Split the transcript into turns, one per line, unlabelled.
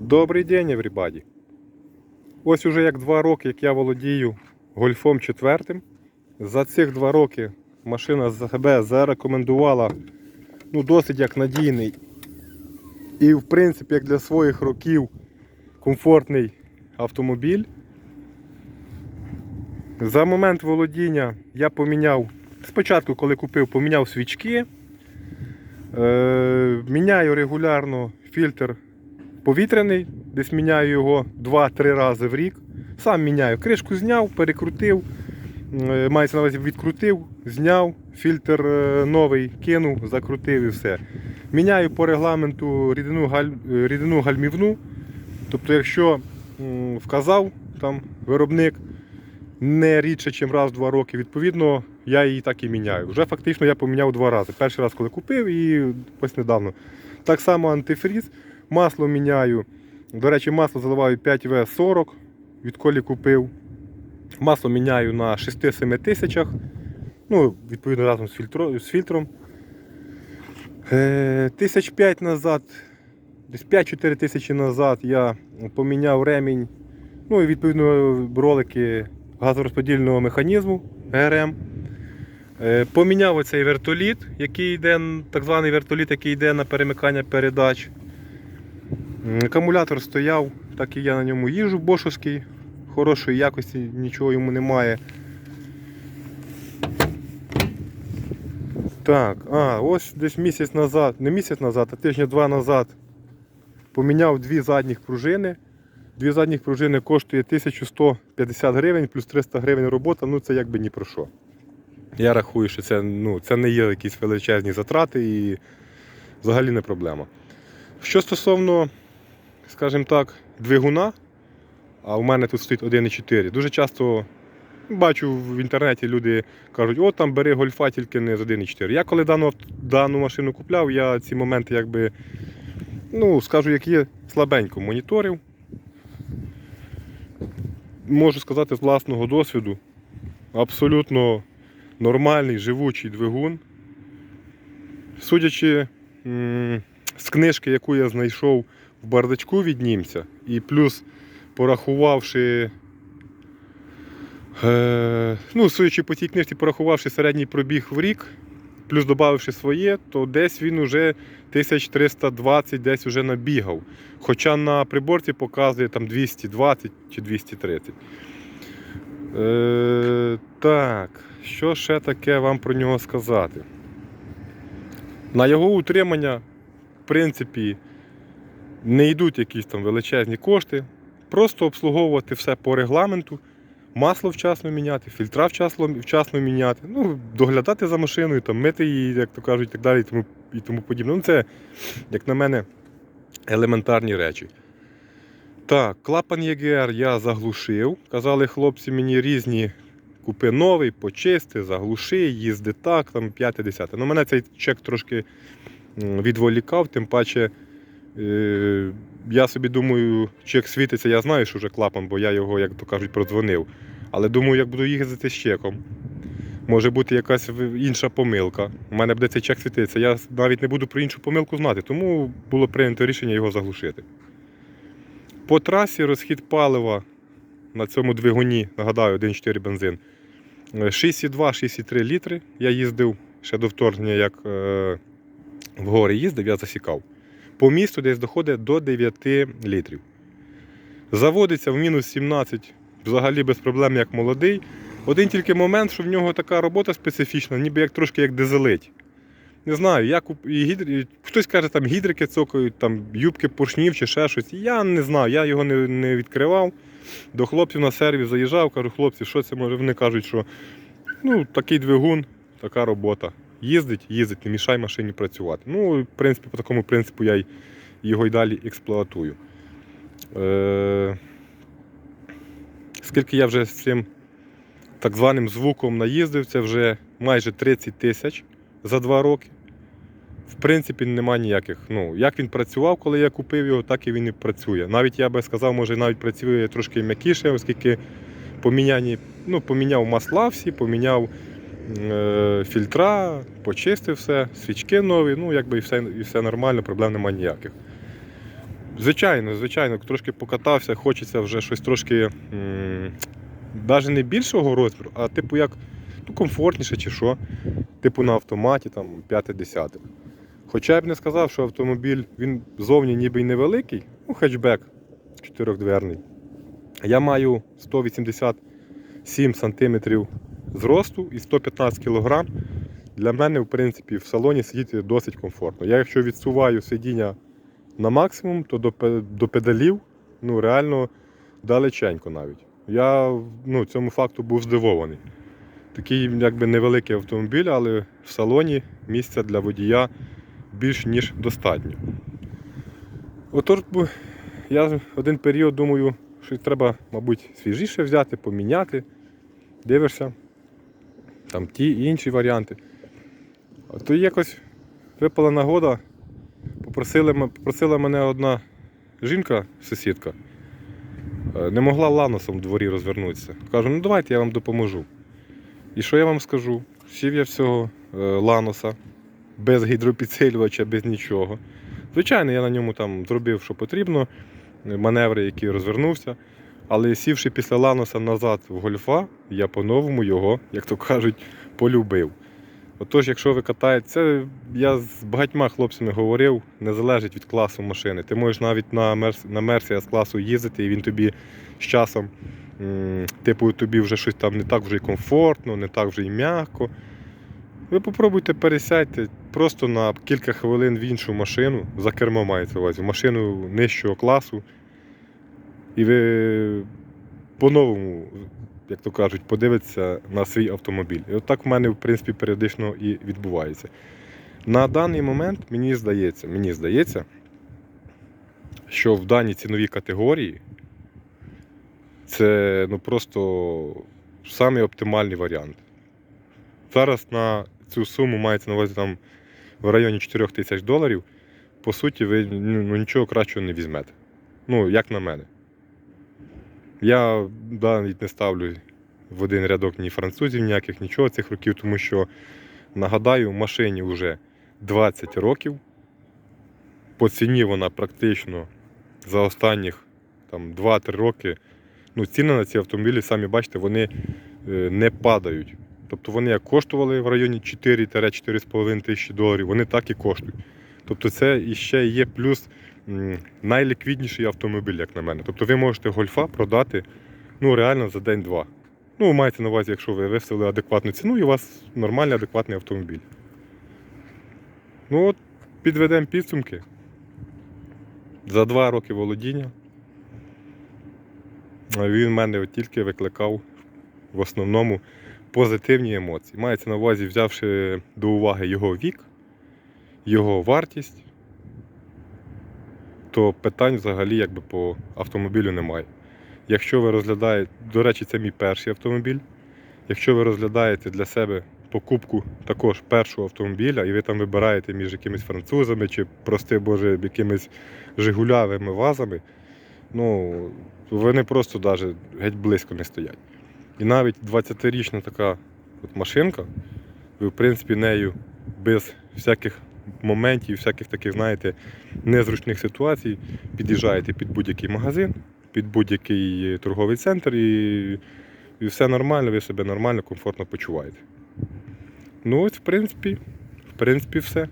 Добрий день, everybody! Ось уже як два роки, як я володію гольфом четвертим. За цих два роки машина себе зарекомендувала ну, досить як надійний і, в принципі, як для своїх років комфортний автомобіль. За момент володіння я поміняв, спочатку, коли купив, поміняв свічки. Е, міняю регулярно фільтр повітряний, десь міняю його 2-3 рази в рік. Сам міняю. Кришку зняв, перекрутив, е, мається на увазі відкрутив, зняв, фільтр е, новий кинув, закрутив і все. Міняю по регламенту рідину, галь... е, рідину гальмівну. Тобто, якщо вказав там виробник не рідше, ніж раз в два роки, відповідно, я її так і міняю. Вже фактично я поміняв два рази. Перший раз, коли купив, і ось недавно. Так само антифріз. Масло міняю. До речі, масло заливаю 5В40, відколи купив. Масло міняю на 6-7 тисячах. Ну, відповідно, разом з, фільтро, з фільтром. Е, тисяч 5 назад, десь 5-4 тисячі назад я поміняв ремінь. Ну і відповідно ролики газорозподільного механізму ГРМ. Е, Поміняв оцей вертоліт, який йде, так званий вертоліт, який йде на перемикання передач. Акумулятор стояв, так і я на ньому їжджу, бошовський, хорошої якості, нічого йому немає. Так, а, ось десь місяць назад, не місяць назад, а тижня два назад поміняв дві задніх пружини. Дві задніх пружини коштує 1150 гривень плюс 300 гривень робота, ну це якби ні про що. Я рахую, що це, ну, це не є якісь величезні затрати і взагалі не проблема. Що стосовно, скажімо так, двигуна, а у мене тут стоїть 1,4. Дуже часто бачу в інтернеті люди кажуть, о, там бери гольфа тільки не з 1,4. Я коли дану, дану машину купляв, я ці моменти якби, ну, скажу, як є, слабенько моніторив. Можу сказати з власного досвіду, абсолютно нормальний живучий двигун. Судячи з книжки, яку я знайшов в бардачку від німця, і плюс порахувавши, е, ну, судячи по тій книжці, порахувавши середній пробіг в рік, плюс додавши своє, то десь він уже 1320 десь вже набігав. Хоча на приборці показує там 220 чи 230. Е, так, що ще таке вам про нього сказати? На його утримання, в принципі, не йдуть якісь там величезні кошти. Просто обслуговувати все по регламенту, масло вчасно міняти, фільтра вчасно, вчасно міняти, ну, доглядати за машиною, там, мити її, як то кажуть, і так далі і тому, і тому подібне. Ну, це, як на мене, елементарні речі. Так, клапан ЄГР я заглушив. Казали хлопці мені різні. Купи новий, почисти, заглуши, їзди так, там 5-10. Ну, мене цей чек трошки відволікав, тим паче е, я собі думаю, чек світиться, я знаю, що вже клапан, бо я його, як то кажуть, продзвонив. Але думаю, як буду їздити з чеком. Може бути якась інша помилка. У мене буде цей чек світитися. Я навіть не буду про іншу помилку знати, тому було прийнято рішення його заглушити. По трасі розхід палива на цьому двигуні, нагадаю, 1,4 бензин. е, 6,2-6,3 літри. Я їздив ще до вторгнення, як е, в гори їздив, я засікав. По місту десь доходить до 9 літрів. Заводиться в мінус 17 взагалі без проблем, як молодий. Один тільки момент, що в нього така робота специфічна, ніби як трошки як дизелить. Не знаю, я куп... і гідр... хтось каже, там гідрики цокають, там юбки поршнів чи ще щось. Я не знаю, я його не, не відкривав. До хлопців на сервіс заїжджав, кажу, хлопці, що це може? Вони кажуть, що ну, такий двигун, така робота. Їздить, їздить, не мішай машині працювати. Ну, в принципі, по такому принципу я його й далі експлуатую. Е... Скільки я вже з цим так званим звуком наїздив, це вже майже 30 тисяч за два роки. В принципі, нема ніяких. Ну, як він працював, коли я купив його, так і він і працює. Навіть я би сказав, може навіть працює трошки м'якіше, оскільки поміняні, ну, поміняв масла всі, поміняв фільтра, почистив все, свічки нові, ну якби і все, і все нормально, проблем немає ніяких. Звичайно, звичайно, трошки покатався, хочеться вже щось трошки навіть не більшого розміру, а типу як ну, комфортніше чи що. Типу на автоматі, там 5-10. Хоча я б не сказав, що автомобіль він зовні ніби й невеликий, ну хетчбек чотирьохдверний. Я маю 187 см зросту і 115 кг. Для мене, в принципі, в салоні сидіти досить комфортно. Я якщо відсуваю сидіння на максимум, то до, до педалів ну, реально далеченько навіть. Я ну, цьому факту був здивований. Такий якби невеликий автомобіль, але в салоні місця для водія більш ніж достатньо. Отож, я один період думаю, що треба, мабуть, свіжіше взяти, поміняти. Дивишся, там ті і інші варіанти. То якось випала нагода, попросили, попросила мене одна жінка, сусідка, е, не могла ланосом в дворі розвернутися. Кажу, ну давайте я вам допоможу. І що я вам скажу? Сів я всього е, ланоса, без гідропідсилювача, без нічого. Звичайно, я на ньому там зробив, що потрібно, е, маневри, які розвернувся. Але сівши після ланоса назад в гольфа, я по-новому його, як то кажуть, полюбив. Отож, якщо ви катаєте, це я з багатьма хлопцями говорив, не залежить від класу машини. Ти можеш навіть на Мерс, на Мерсі з класу їздити, і він тобі з часом, типу, тобі вже щось там не так вже й комфортно, не так вже й м'яко. Ви попробуйте пересядьте просто на кілька хвилин в іншу машину, за кермо мається увазі, в машину нижчого класу. І ви по-новому, як то кажуть, подивитеся на свій автомобіль. І от так в мене, в принципі, періодично і відбувається. На даний момент мені здається, мені здається, що в даній ціновій категорії це ну, просто самий оптимальний варіант. Зараз на цю суму мається на увазі там в районі 4 тисяч доларів. По суті, ви ну, нічого кращого не візьмете. Ну, як на мене. Я да, навіть не ставлю в один рядок ні французів, ніяких нічого цих років, тому що, нагадаю, машині вже 20 років. По ціні вона практично за останніх 2-3 роки. Ну, ціни на ці автомобілі, самі бачите, вони е, не падають. Тобто вони як коштували в районі 4-4,5 тисячі доларів, вони так і коштують. Тобто це іще є плюс найліквідніший автомобіль, як на мене. Тобто ви можете гольфа продати ну, реально за день-два. Ну, мається на увазі, якщо ви виставили адекватну ціну і у вас нормальний адекватний автомобіль. Ну от, підведемо підсумки. За два роки володіння він в мене от тільки викликав в основному позитивні емоції. Мається на увазі, взявши до уваги його вік, його вартість, то питань взагалі якби по автомобілю немає. Якщо ви розглядаєте, до речі, це мій перший автомобіль. Якщо ви розглядаєте для себе покупку також першого автомобіля, і ви там вибираєте між якимись французами чи, прости Боже, якимись жигулявими вазами, ну, вони просто навіть геть близько не стоять. І навіть 20-річна така от машинка, ви, в принципі, нею без всяких моментів, всяких таких, знаєте, незручних ситуацій під'їжджаєте під будь-який магазин, під будь-який торговий центр і, і все нормально, ви себе нормально, комфортно почуваєте. Ну, ось, в принципі, в принципі, все.